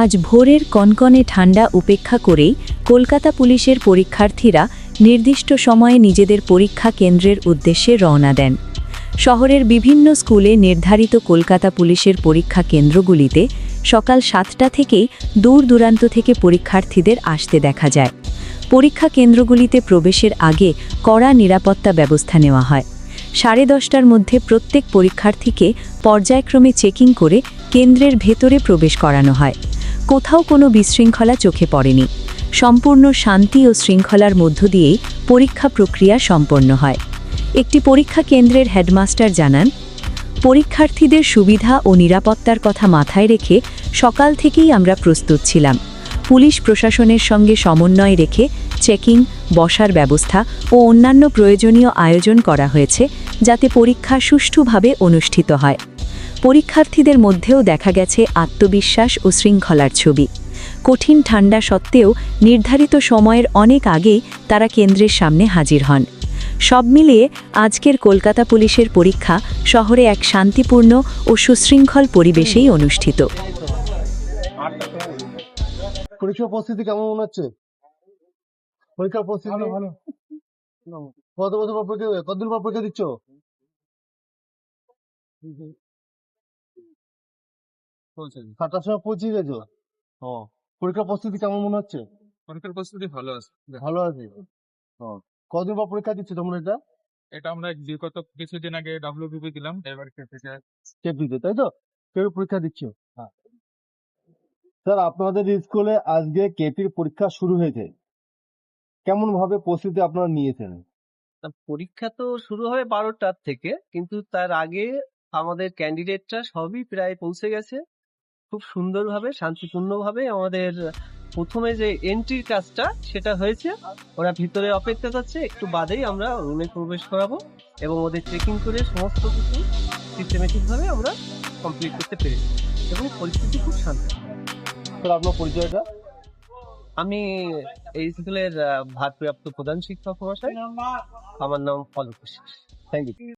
আজ ভোরের কনকনে ঠান্ডা উপেক্ষা করেই কলকাতা পুলিশের পরীক্ষার্থীরা নির্দিষ্ট সময়ে নিজেদের পরীক্ষা কেন্দ্রের উদ্দেশ্যে রওনা দেন। শহরের বিভিন্ন স্কুলে নির্ধারিত কলকাতা পুলিশের পরীক্ষা কেন্দ্রগুলিতে সকাল সাতটা থেকেই দূর দূরান্ত থেকে পরীক্ষার্থীদের আসতে দেখা যায়। পরীক্ষা কেন্দ্রগুলিতে প্রবেশের আগে কড়া নিরাপত্তা ব্যবস্থা নেওয়া হয়। সাড়ে দশটার মধ্যে প্রত্যেক পরীক্ষার্থীকে পর্যায়ক্রমে চেকিং করে কেন্দ্রের ভেতরে প্রবেশ করানো হয়। কোথাও কোনো বিশৃঙ্খলা চোখে পড়েনি। সম্পূর্ণ শান্তি ও শৃঙ্খলার মধ্য দিয়েই পরীক্ষা প্রক্রিয়া সম্পন্ন হয়। একটি পরীক্ষা কেন্দ্রের হেডমাস্টার জানান, পরীক্ষার্থীদের সুবিধা ও নিরাপত্তার কথা মাথায় রেখে সকাল থেকেই আমরা প্রস্তুত ছিলাম। পুলিশ প্রশাসনের সঙ্গে সমন্বয় রেখে চেকিং, বসার ব্যবস্থা ও অন্যান্য প্রয়োজনীয় আয়োজন করা হয়েছে যাতে পরীক্ষা সুষ্ঠুভাবে অনুষ্ঠিত হয়। পরীক্ষার্থীদের মধ্যেও দেখা গেছে আত্মবিশ্বাস ও শৃঙ্খলার ছবি। কঠিন ঠান্ডা সত্ত্বেও নির্ধারিত সময়ের অনেক আগেই তারা কেন্দ্রের সামনে হাজির হন। সব মিলিয়ে আজকের কলকাতা পুলিশের পরীক্ষা শহরে এক শান্তিপূর্ণ ও সুশৃঙ্খল পরিবেশেই অনুষ্ঠিত। প্রস্তুতি কেমন মনে হচ্ছে? ভালো কত বছর পর পরীক্ষা কতদিন পর পরীক্ষা দিচ্ছ? সাতটার সময় পৌঁছে গেছো ও পরীক্ষার প্রস্তুতি কেমন মনে হচ্ছে? পরীক্ষার প্রস্তুতি ভালো আছে ভালো আছে? ও কতদিন পর পরীক্ষা দিচ্ছ তোমরা এটা? এটা আমরা বিগত কিছুদিন আগে ডাব্লিউবিপি দিলাম এবার দিতে তাই তো? কেউ পরীক্ষা দিচ্ছ? হ্যাঁ। স্যার আপনাদের স্কুলে আজকে কেপির পরীক্ষা শুরু হয়েছে। কেমন ভাবে প্রস্তুতি আপনারা নিয়েছেন? তা পরীক্ষা তো শুরু হবে বারোটার থেকে কিন্তু তার আগে আমাদের ক্যান্ডিডেটরা সবই প্রায় পৌঁছে গেছে। খুব সুন্দরভাবে শান্তিপূর্ণভাবে আমাদের প্রথমে যে এন্ট্রির কাজটা সেটা হয়েছে। ওরা ভিতরে অপেক্ষা করছে একটু বাদেই আমরা রুমে প্রবেশ করাবো এবং ওদের চেকিং করে সমস্ত কিছু সিস্টেমেটিক ভাবে আমরা কমপ্লিট করতে পেরেছি এবং পরিস্থিতি খুব শান্ত। স্যার আপনার পরিচয়টা? আমি এই স্কুলের ভারপ্রাপ্ত প্রধান শিক্ষক মহাশয়। আমার নাম ফলক থ্যাংক ইউ